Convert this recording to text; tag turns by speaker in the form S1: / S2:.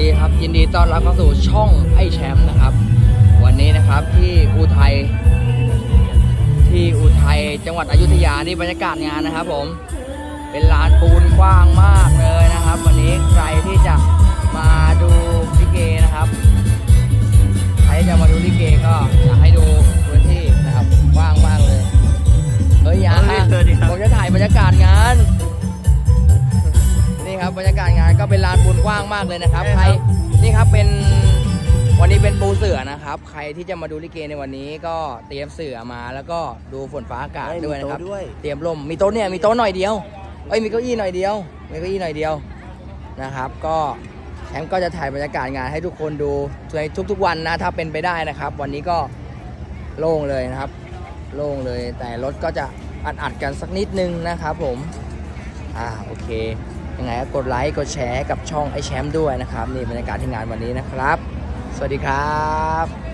S1: ดีครับ ยินดีต้อนรับเข้าสู่ช่องไอ้แชมป์นะครับ วันนี้นะครับที่อุทัยที่อุทัยจังหวัดอยุธยานี่บรรยากาศงานนะครับ ผม เป็นลานปูนกว้างมากเลยนะครับ วันนี้ใครที่จะมาดูลิเกนะครับ ใครที่จะมาดูลิเกก็อยากให้ดูพื้นที่นะครับกว้างมากเลยเฮ้ยอยา
S2: เฮ้ยสวัสดีครับ
S1: ผมจะถ่ายบรรยากาศงาน นี่ครับบรรยากาศงาน ก็เป็นลานปูนกว้างมากเลยนะครับ ใครนี่ครับเป็นวันนี้เป็นปูเสือนะครับ ใครที่จะมาดูลิเกในวันนี้ก็เตรียมเสือมาแล้วก็ดูฝนฟ้าอากาศด้วยนะครับ
S2: ด้วย
S1: เตรียมร่มมีโต๊ะเนี่ยมีโต๊ะหน่อยเดียวเอ้ยมีเก้าอี้หน่อยเดียวมีเก้าอี้หน่อยเดียวนะครับ ก็แชมป์ก็จะถ่ายบรรยากาศงานให้ทุกคนดูในทุก ๆ วันนะถ้าเป็นไปได้นะครับ วันนี้ก็โล่งเลยนะครับ โล่งเลยแต่รถก็จะอัดๆกันสักนิดนึงนะครับผม อ่าโอเค ยังไงก็กดไลค์กดแชร์กับช่องไอแชมป์ด้วยนะครับนี่บรรยากาศที่งานวันนี้นะครับ สวัสดีครับ